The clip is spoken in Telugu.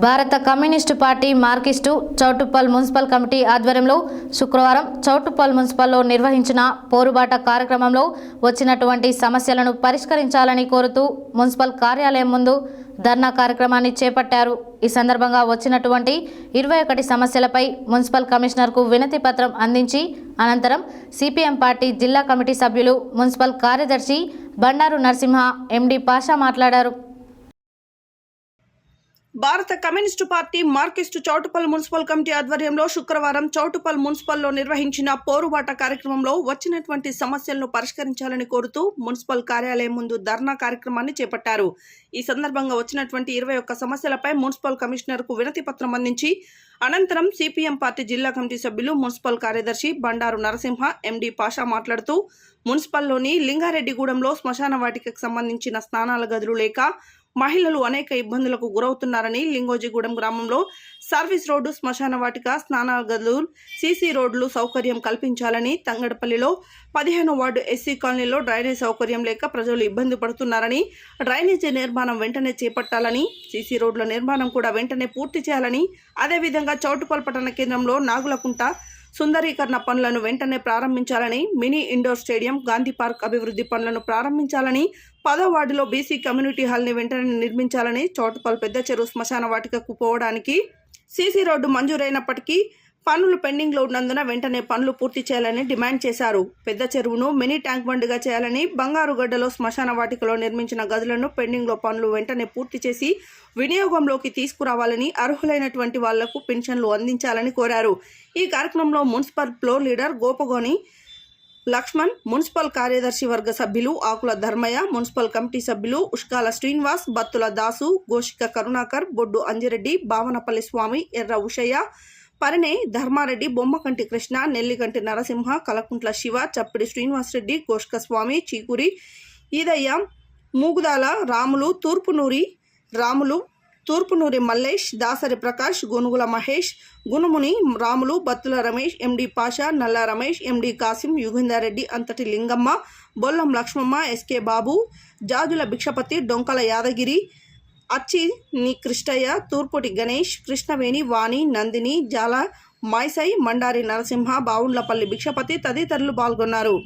భారత communist party marxist Choutuppal municipal committee ఆధ్వర్యంలో శుక్రవారం చౌటుప్పల్ మున్సిపల్లో నిర్వహించిన పోరుబాట కార్యక్రమంలో వచ్చినటువంటి సమస్యలను పరిష్కరించాలని కోరుతూ మున్సిపల్ కార్యాలయం ముందు ధర్నా కార్యక్రమాన్ని చేపట్టారు. ఈ సందర్భంగా వచ్చినటువంటి ఇరవై ఒకటి సమస్యలపై మున్సిపల్ కమిషనర్కు వినతి పత్రం అందించి అనంతరం సిపిఎం పార్టీ జిల్లా కమిటీ సభ్యులు మున్సిపల్ కార్యదర్శి బండారు నరసింహ ఎండి పాషా మాట్లాడారు. భారత communist party marxist Choutuppal municipal committee ఆధ్వర్యంలో శుక్రవారం చౌటుపల్ మున్సిపల్లో నిర్వహించిన పోరుబాట కార్యక్రమంలో వచ్చినటువంటి సమస్యలను పరిష్కరించాలని కోరుతూ మున్సిపల్ కార్యాలయం ముందు ధర్నా కార్యక్రమాన్ని చేపట్టారు. ఈ సందర్భంగా వచ్చినటువంటి ఇరవై ఒక్క సమస్యలపై మున్సిపల్ కమిషనర్కు వినతి పత్రం అందించి అనంతరం సిపిఎం పార్టీ జిల్లా కమిటీ సభ్యులు మున్సిపల్ కార్యదర్శి బండారు నరసింహ ఎండి పాషా మాట్లాడుతూ మున్సిపల్లోని లింగారెడ్డిగూడెంలో శ్మశాన వాటికకు సంబంధించిన స్నానాల గదులు లేక మహిళలు అనేక ఇబ్బందులకు గురవుతున్నారని లింగోజిగూడెం గ్రామంలో సర్వీస్ రోడ్డు శ్మశాన వాటిక స్నానాల గదులు సీసీ రోడ్లు సౌకర్యం కల్పించాలని తంగడపల్లిలో పదిహేను వార్డు ఎస్సీ కాలనీలో డ్రైనేజ్ సౌకర్యం లేక ప్రజలు ఇబ్బంది పడుతున్నారని డ్రైనేజీ నిర్మాణం వెంటనే చేపట్టాలని సీసీ రోడ్ల నిర్మాణం కూడా వెంటనే పూర్తి చేయాలని అదేవిధంగా చౌటుపల్ పట్టణ కేంద్రంలో నాగులకుంట సుందరీకరణ పనులను వెంటనే ప్రారంభించాలని mini indoor stadium Gandhi park అభివృద్ధి పనులను ప్రారంభించాలని పదో వార్డులో బీసీ కమ్యూనిటీ హాల్ని వెంటనే నిర్మించాలని చోటుపల్ పెద్ద చెరువు శ్మశాన వాటికకు పోవడానికి సీసీ రోడ్డు మంజూరైనప్పటికీ పనులు పెండింగ్లో ఉన్నందున వెంటనే పనులు పూర్తి చేయాలని డిమాండ్ చేశారు. పెద్ద చెరువును మినీ ట్యాంక్ బండ్గా చేయాలని బంగారుగడ్డలో శ్మశాన వాటికలో నిర్మించిన గదులను పెండింగ్లో పనులు వెంటనే పూర్తి చేసి వినియోగంలోకి తీసుకురావాలని అర్హులైనటువంటి వాళ్ళకు పెన్షన్లు అందించాలని కోరారు. ఈ కార్యక్రమంలో municipal floor leader Gopagoni Laxman municipal కార్యదర్శి వర్గ సభ్యులు ఆకుల ధర్మయ్య మున్సిపల్ కమిటీ సభ్యులు ఉష్కాల శ్రీనివాస్ బత్తుల దాసు గోషిక కరుణాకర్ బొడ్డు అంజిరెడ్డి భావనపల్లి స్వామి ఎర్ర ఉషయ్య పరినే ధర్మారెడ్డి బొమ్మకంటి కృష్ణ నెల్లికంటి నరసింహ కలకుంట్ల శివ చప్పిడి శ్రీనివాసరెడ్డి గోష్క స్వామి చీకూరి ఈదయ్య మూగుదాల రాములు తూర్పునూరి రాములు తూర్పునూరి మల్లేష్ దాసరి ప్రకాష్ గునుగుల మహేష్ గునుముని రాములు బత్తుల రమేష్ ఎండి పాషా నల్ల రమేష్ ఎండి కాసిం యుగేందర్ రెడ్డి అంతటి లింగమ్మ బొల్లం లక్ష్మమ్మ ఎస్కే బాబు జాజుల భిక్షపతి డొంకల యాదగిరి అచ్చి ని కృష్ణయ్య తూర్పుటి గణేష్ కృష్ణవేణి వాణి నందిని జాల మాయ్సై మండారి నరసింహ బావుండ్లపల్లి భిక్షపతి తదితరులు పాల్గొన్నారు.